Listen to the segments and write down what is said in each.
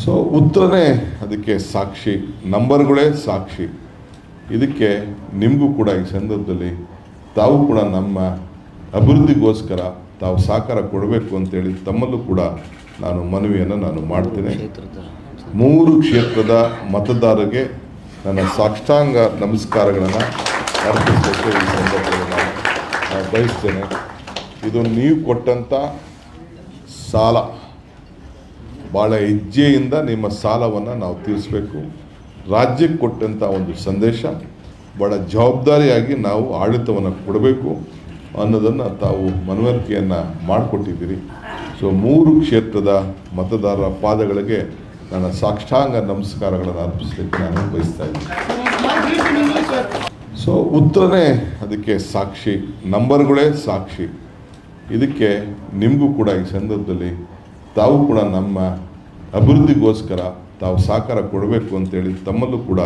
So ಉತ್ತರನೇ ಅದಕ್ಕೆ ಸಾಕ್ಷಿ ನಂಬರ್ಗಳೇ ಸಾಕ್ಷಿ. ಇದಕ್ಕೆ ನಿಮಗೂ ಕೂಡ ಈ ಸಂದರ್ಭದಲ್ಲಿ ತಾವು ಕೂಡ ನಮ್ಮ ಅಭಿವೃದ್ಧಿಗೋಸ್ಕರ ತಾವು ಸಹಕಾರ ಕೊಡಬೇಕು ಅಂತೇಳಿ ತಮ್ಮಲ್ಲೂ ಕೂಡ ನಾನು ಮನವಿಯನ್ನು ನಾನು ಮಾಡ್ತೇನೆ. ಮೂರು ಕ್ಷೇತ್ರದ ಮತದಾರರಿಗೆ ನನ್ನ ಸಾಕ್ಷಾಂಗ ನಮಸ್ಕಾರಗಳನ್ನು ಅರ್ಪಿಸಬೇಕು ಈ ಸಂದರ್ಭದಲ್ಲಿ ನಾನು ಬಯಸ್ತೇನೆ. ಇದು ನೀವು ಕೊಟ್ಟಂಥ ಸಾಲ. ಭಾಳ ಹೆಜ್ಜೆಯಿಂದ ನಿಮ್ಮ ಸಾಲವನ್ನು ನಾವು ತೀರಿಸಬೇಕು. ರಾಜ್ಯಕ್ಕೆ ಕೊಟ್ಟಂಥ ಒಂದು ಸಂದೇಶ ಭಾಳ ಜವಾಬ್ದಾರಿಯಾಗಿ ನಾವು ಆಡಳಿತವನ್ನು ಕೊಡಬೇಕು ಅನ್ನೋದನ್ನು ತಾವು ಮನವರಿಕೆಯನ್ನು ಮಾಡಿಕೊಟ್ಟಿದ್ದೀರಿ. ಸೊ ಮೂರು ಕ್ಷೇತ್ರದ ಮತದಾರರ ಪಾದಗಳಿಗೆ ನನ್ನ ಸಾಕ್ಷಾಂಗ ನಮಸ್ಕಾರಗಳನ್ನು ಅರ್ಪಿಸಲಿಕ್ಕೆ ನಾನು ಬಯಸ್ತಾ ಇದ್ದೀನಿ. ಸೊ ಉತ್ತರನೇ ಅದಕ್ಕೆ ಸಾಕ್ಷಿ, ನಂಬರ್ಗಳೇ ಸಾಕ್ಷಿ. ಇದಕ್ಕೆ ನಿಮಗೂ ಕೂಡ ಈ ಸಂದರ್ಭದಲ್ಲಿ ತಾವು ಕೂಡ ನಮ್ಮ ಅಭಿವೃದ್ಧಿಗೋಸ್ಕರ ತಾವು ಸಹಕಾರ ಕೊಡಬೇಕು ಅಂತೇಳಿ ತಮ್ಮಲ್ಲೂ ಕೂಡ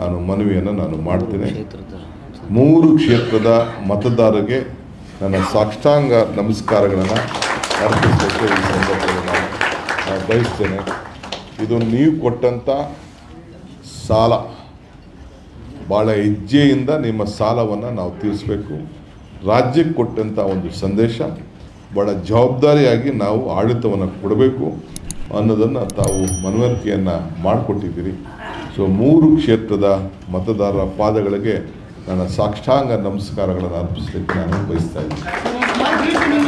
ನಾನು ಮನವಿಯನ್ನು ನಾನು ಮಾಡ್ತೇನೆ. ಮೂರು ಕ್ಷೇತ್ರದ ಮತದಾರರಿಗೆ ನನ್ನ ಸಾಕ್ಷಾಂಗ ನಮಸ್ಕಾರಗಳನ್ನು ಅರ್ಪಿಸಬೇಕು ಈ ಸಂದರ್ಭದಲ್ಲಿ ನಾನು ಬಯಸ್ತೇನೆ. ಇದು ನೀವು ಕೊಟ್ಟಂಥ ಸಾಲ ಭಾಳ ಹೆಜ್ಜೆಯಿಂದ ನಿಮ್ಮ ಸಾಲವನ್ನು ನಾವು ತೀರಿಸಬೇಕು. ರಾಜ್ಯಕ್ಕೆ ಕೊಟ್ಟಂಥ ಒಂದು ಸಂದೇಶ ಭಾಳ ಜವಾಬ್ದಾರಿಯಾಗಿ ನಾವು ಆಡಳಿತವನ್ನು ಕೊಡಬೇಕು. ಅನ್ನೋದನ್ನು ತಾವು ಮನವರಿಕೆಯನ್ನು ಮಾಡಿಕೊಟ್ಟಿದ್ದೀರಿ. ಸೊ ಮೂರು ಕ್ಷೇತ್ರದ ಮತದಾರರ ಪಾದಗಳಿಗೆ ನನ್ನ ಸಾಕ್ಷಾಂಗ ನಮಸ್ಕಾರಗಳನ್ನು ಅರ್ಪಿಸಲಿಕ್ಕೆ ನಾನು ಬಯಸ್ತಾ ಇದ್ದೀನಿ.